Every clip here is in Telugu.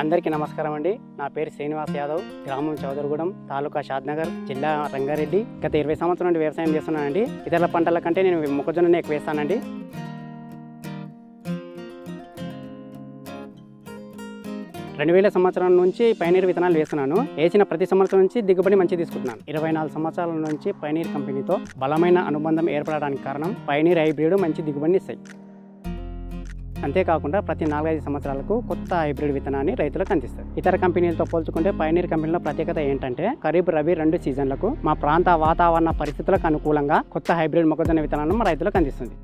అందరికీ నమస్కారం అండి. నా పేరు శ్రీనివాస్ యాదవ్ గ్రామం చౌదరగూడెం తాలూకా షాద్నగర్ జిల్లా రంగారెడ్డి. గత ఇరవై సంవత్సరం నుండి వ్యవసాయం చేస్తున్నానండి. ఇతర పంటల కంటే నేను మొక్కజొన్ననే ఎక్కువ వేస్తానండి. రెండు వేల సంవత్సరం నుంచి పైనీర్ విత్తనాలు వేస్తున్నాను. వేసిన ప్రతి సంవత్సరం నుంచి దిగుబడి మంచి తీసుకుంటున్నాను. ఇరవై నాలుగు సంవత్సరాల నుంచి పైనీర్ కంపెనీతో బలమైన అనుబంధం ఏర్పడడానికి కారణం పైనీర్ హైబ్రిడ్ మంచి దిగుబడిని ఇస్తాయి. అంతేకాకుండా ప్రతి నాలుగైదు సంవత్సరాలకు కొత్త హైబ్రిడ్ విత్తనాన్ని రైతులకు అందిస్తారు. ఇతర కంపెనీలతో పోల్చుకుంటే పైనీర్ కంపెనీలో ప్రత్యేకత ఏంటంటే ఖరీఫ్ రబీ రెండు సీజన్లకు మా ప్రాంత వాతావరణ పరిస్థితులకు అనుకూలంగా కొత్త హైబ్రిడ్ మొక్కజొన్న విత్తనాలను మా రైతులకు అందిస్తుంది.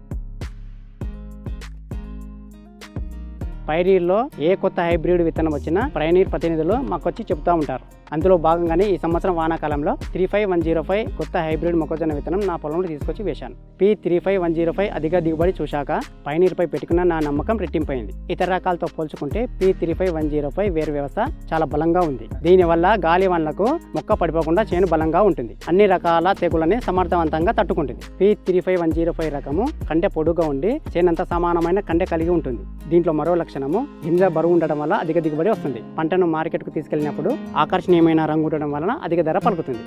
పైనీర్లో ఏ కొత్త హైబ్రిడ్ విత్తనం వచ్చినా పైనీర్ ప్రతినిధులు మాకొచ్చి చెప్తా ఉంటారు. అందులో భాగంగానే ఈ సంవత్సరం వానాకాలంలో three five one zero five కొత్త హైబ్రిడ్ మొక్కజొన్న విత్తనం నా పొలంలో తీసుకొచ్చి వేశాను. P three five one zero five అధిక దిగుబడి చూశాక పైనీర్పై పెట్టుకున్న నా నమ్మకం రెట్టింపైంది. ఇతర రకాలతో పోల్చుకుంటే P three five one zero five వేరు వ్యవస్థ చాలా బలంగా ఉంది. దీనివల్ల గాలి వనలకు మొక్క పడిపోకుండా చేను బలంగా ఉంటుంది. అన్ని రకాల తెగులని సమర్థవంతంగా తట్టుకుంటుంది. P three five one zero five రకము కండె పొడుగా ఉండి చేనంత సమానమైన కండె కలిగి ఉంటుంది. దీంట్లో మరో లక్షణము గింజ బరువు ఉండడం వల్ల అధిక దిగుబడి వస్తుంది. పంటను మార్కెట్కు తీసుకెళ్ళినప్పుడు ఆకర్షణీయమైన రంగు ఉండడం వలన అధిక ధర పలుకుతుంది.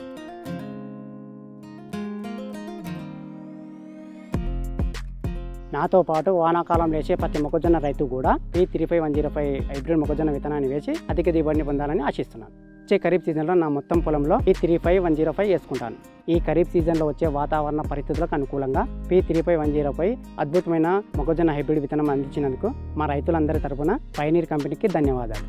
నాతో పాటు వానాకాలం వేసే ప్రతి మొక్కజొన్న రైతు కూడా ఈ three five one zero five hybrid మొక్కజొన్న విత్తనాన్ని వేసి అధిక దిగుబడిని పొందాలని ఆశిస్తున్నాను. వచ్చే ఖరీఫ్ సీజన్లో నా మొత్తం పొలంలో ఈ three five one zero five వేసుకుంటాను. ఈ ఖరీఫ్ సీజన్లో వచ్చే వాతావరణ పరిస్థితులకు అనుకూలంగా P three five one zero five అద్భుతమైన మొక్కజొన్న హైబ్రిడ్ విత్తనం అందించినందుకు మా రైతులందరి తరపున పైనీర్ కంపెనీకి ధన్యవాదాలు.